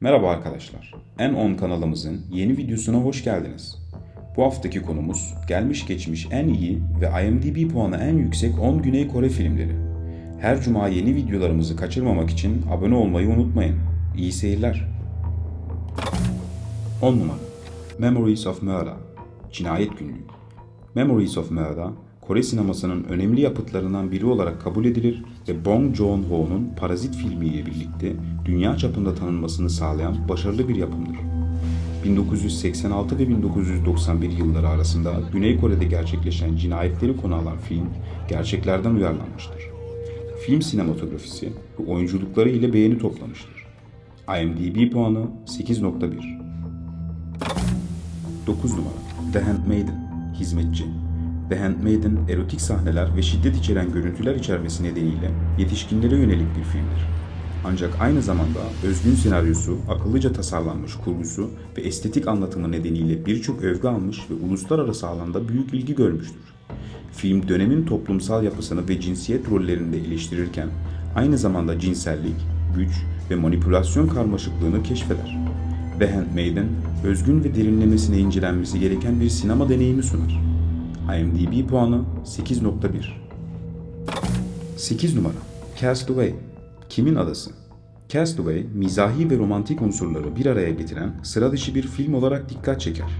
Merhaba arkadaşlar. En10 kanalımızın yeni videosuna hoş geldiniz. Bu haftaki konumuz gelmiş geçmiş en iyi ve IMDb puanı en yüksek 10 Güney Kore filmleri. Her cuma yeni videolarımızı kaçırmamak için abone olmayı unutmayın. İyi seyirler. 10 numara Memories of Murder Cinayet Günlüğü Memories of Murder, Kore sinemasının önemli yapıtlarından biri olarak kabul edilir ve Bong Joon-ho'nun Parazit filmiyle birlikte dünya çapında tanınmasını sağlayan başarılı bir yapımdır. 1986 ve 1991 yılları arasında Güney Kore'de gerçekleşen cinayetleri konu alan film gerçeklerden uyarlanmıştır. Film sinematografisi ve oyunculukları ile beğeni toplamıştır. IMDb puanı 8.1 9 numara The Handmaiden Hizmetçi The Handmaiden erotik sahneler ve şiddet içeren görüntüler içermesi nedeniyle yetişkinlere yönelik bir filmdir. Ancak aynı zamanda özgün senaryosu, akıllıca tasarlanmış kurgusu ve estetik anlatımı nedeniyle birçok övgü almış ve uluslararası alanda büyük ilgi görmüştür. Film dönemin toplumsal yapısını ve cinsiyet rollerini de eleştirirken aynı zamanda cinsellik, güç ve manipülasyon karmaşıklığını keşfeder. The Handmaiden, özgün ve derinlemesine incelenmesi gereken bir sinema deneyimi sunar. IMDb puanı 8.1 8 numara Castaway Kimin Adası? Castaway, mizahi ve romantik unsurları bir araya getiren sıra dışı bir film olarak dikkat çeker.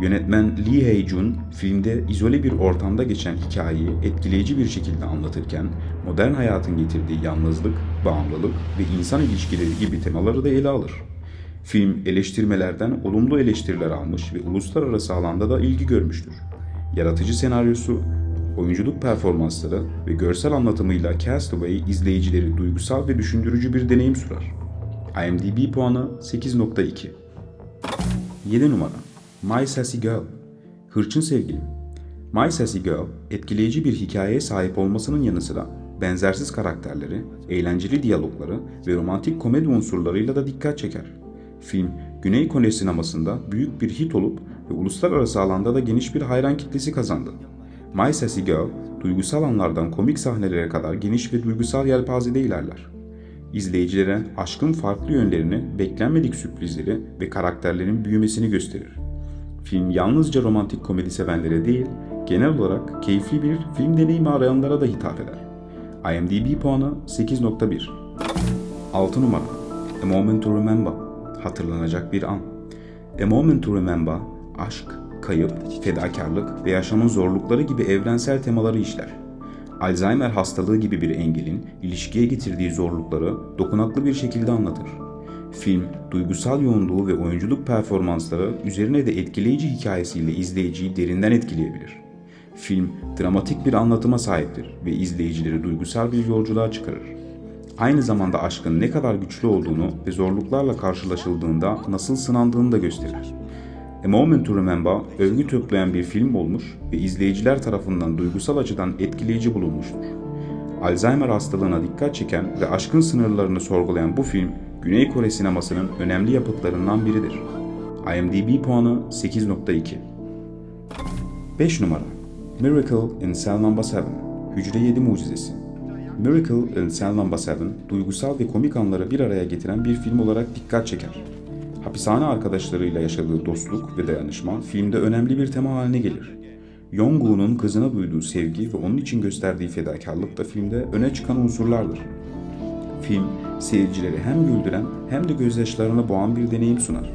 Yönetmen Lee Hae-jun filmde izole bir ortamda geçen hikayeyi etkileyici bir şekilde anlatırken modern hayatın getirdiği yalnızlık, bağımlılık ve insan ilişkileri gibi temaları da ele alır. Film eleştirmelerden olumlu eleştiriler almış ve uluslararası alanda da ilgi görmüştür. Yaratıcı senaryosu, oyunculuk performansları ve görsel anlatımıyla Castaway izleyicileri duygusal ve düşündürücü bir deneyim sunar. IMDb puanı 8.2 7 numara My Sassy Girl Hırçın Sevgilim My Sassy Girl, etkileyici bir hikayeye sahip olmasının yanı sıra benzersiz karakterleri, eğlenceli diyalogları ve romantik komedi unsurlarıyla da dikkat çeker. Film, Güney Kore sinemasında büyük bir hit olup ve uluslararası alanda da geniş bir hayran kitlesi kazandı. My Sassy Girl, duygusal anlardan komik sahnelere kadar geniş ve duygusal yelpazede ilerler. İzleyicilere aşkın farklı yönlerini, beklenmedik sürprizleri ve karakterlerin büyümesini gösterir. Film yalnızca romantik komedi sevenlere değil, genel olarak keyifli bir film deneyimi arayanlara da hitap eder. IMDb puanı 8.1 6 numara A Moment to Remember Hatırlanacak bir an A Moment to Remember, aşk, kayıp, fedakarlık ve yaşamın zorlukları gibi evrensel temaları işler. Alzheimer hastalığı gibi bir engelin ilişkiye getirdiği zorlukları dokunaklı bir şekilde anlatır. Film, duygusal yoğunluğu ve oyunculuk performansları üzerine de etkileyici hikayesiyle izleyiciyi derinden etkileyebilir. Film, dramatik bir anlatıma sahiptir ve izleyicileri duygusal bir yolculuğa çıkarır. Aynı zamanda aşkın ne kadar güçlü olduğunu ve zorluklarla karşılaşıldığında nasıl sınandığını da gösterir. A Moment to Remember, övgü toplayan bir film olmuş ve izleyiciler tarafından duygusal açıdan etkileyici bulunmuştur. Alzheimer hastalığına dikkat çeken ve aşkın sınırlarını sorgulayan bu film, Güney Kore sinemasının önemli yapıtlarından biridir. IMDb puanı 8.2 5 numara Miracle in Cell No. 7 Hücre 7 Mucizesi Miracle in Cell No. 7, duygusal ve komik anları bir araya getiren bir film olarak dikkat çeker. Hapishane arkadaşlarıyla yaşadığı dostluk ve dayanışma filmde önemli bir tema haline gelir. Yongwoo'nun kızına duyduğu sevgi ve onun için gösterdiği fedakarlık da filmde öne çıkan unsurlardır. Film, seyircileri hem güldüren hem de gözyaşlarına boğan bir deneyim sunar.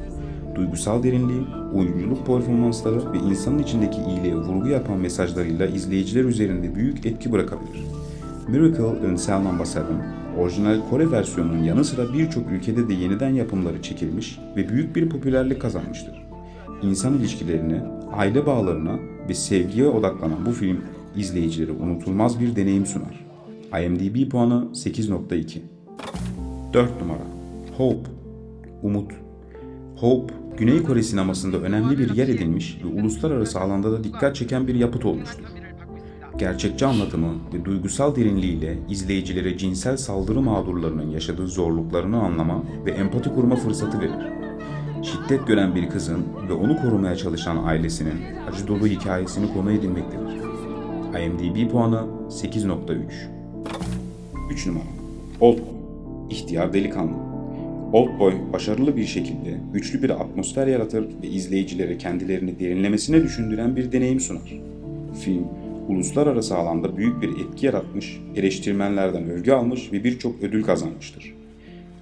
Duygusal derinliği, oyunculuk performansları ve insanın içindeki iyiliğe vurgu yapan mesajlarıyla izleyiciler üzerinde büyük etki bırakabilir. Miracle in Cell No. 7, orijinal Kore versiyonunun yanı sıra birçok ülkede de yeniden yapımları çekilmiş ve büyük bir popülerlik kazanmıştır. İnsan ilişkilerine, aile bağlarına ve sevgiye odaklanan bu film izleyicilere unutulmaz bir deneyim sunar. IMDb puanı 8.2 4 numara Hope Umut Hope, Güney Kore sinemasında önemli bir yer edinmiş ve uluslararası alanda da dikkat çeken bir yapıt olmuştur. Gerçekçi anlatımı ve duygusal derinliğiyle izleyicilere cinsel saldırı mağdurlarının yaşadığı zorluklarını anlama ve empati kurma fırsatı verir. Şiddet gören bir kızın ve onu korumaya çalışan ailesinin acı dolu hikayesini konu edinmektedir. IMDb puanı 8.3 3 numara Old Boy İhtiyar Delikanlı Oldboy başarılı bir şekilde güçlü bir atmosfer yaratır ve izleyicilere kendilerini derinlemesine düşündüren bir deneyim sunar. Film, uluslararası alanda büyük bir etki yaratmış, eleştirmenlerden övgü almış ve birçok ödül kazanmıştır.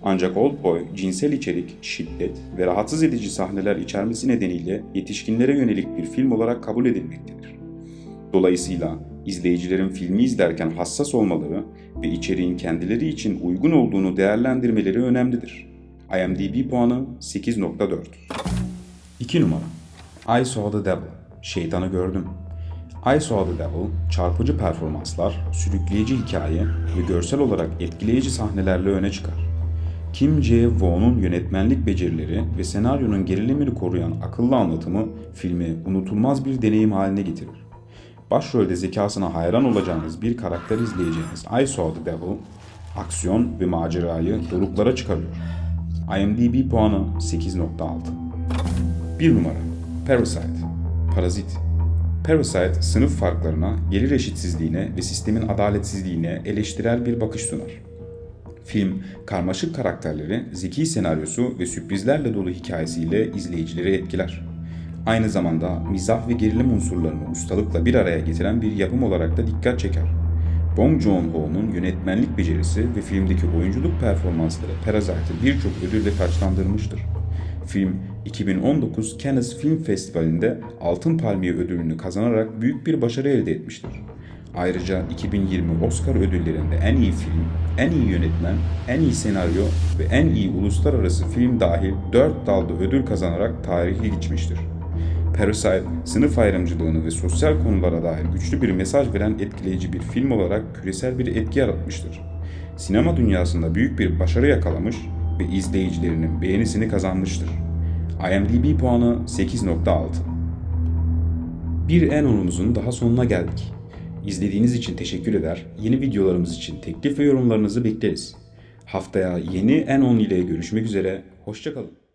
Ancak Oldboy cinsel içerik, şiddet ve rahatsız edici sahneler içermesi nedeniyle yetişkinlere yönelik bir film olarak kabul edilmektedir. Dolayısıyla izleyicilerin filmi izlerken hassas olmaları ve içeriğin kendileri için uygun olduğunu değerlendirmeleri önemlidir. IMDb puanı 8.4 2 numara I Saw the Devil Şeytanı Gördüm I Saw the Devil, çarpıcı performanslar, sürükleyici hikaye ve görsel olarak etkileyici sahnelerle öne çıkar. Kim Jae-won'un yönetmenlik becerileri ve senaryonun gerilimini koruyan akıllı anlatımı filmi unutulmaz bir deneyim haline getirir. Başrolde zekasına hayran olacağınız bir karakter izleyeceğiniz I Saw the Devil, aksiyon ve macerayı doruklara çıkarıyor. IMDb puanı 8.6 1 numara Parasite Parazit Parasite sınıf farklarına, gelir eşitsizliğine ve sistemin adaletsizliğine eleştirel bir bakış sunar. Film, karmaşık karakterleri, zeki senaryosu ve sürprizlerle dolu hikayesiyle izleyicileri etkiler. Aynı zamanda mizah ve gerilim unsurlarını ustalıkla bir araya getiren bir yapım olarak da dikkat çeker. Bong Joon-ho'nun yönetmenlik becerisi ve filmdeki oyunculuk performansları Parasite'ı birçok ödülle taçlandırmıştır. Film 2019 Cannes Film Festivali'nde Altın Palmiye ödülünü kazanarak büyük bir başarı elde etmiştir. Ayrıca 2020 Oscar ödüllerinde en iyi film, en iyi yönetmen, en iyi senaryo ve en iyi uluslararası film dahil 4 dalda ödül kazanarak tarihi geçmiştir. Parasite, sınıf ayrımcılığını ve sosyal konulara dair güçlü bir mesaj veren etkileyici bir film olarak küresel bir etki yaratmıştır. Sinema dünyasında büyük bir başarı yakalamış ve izleyicilerinin beğenisini kazanmıştır. IMDb puanı 8.6 Bir en onumuzun daha sonuna geldik. İzlediğiniz için teşekkür eder, yeni videolarımız için teklif ve yorumlarınızı bekleriz. Haftaya yeni en 10 ile görüşmek üzere, hoşçakalın.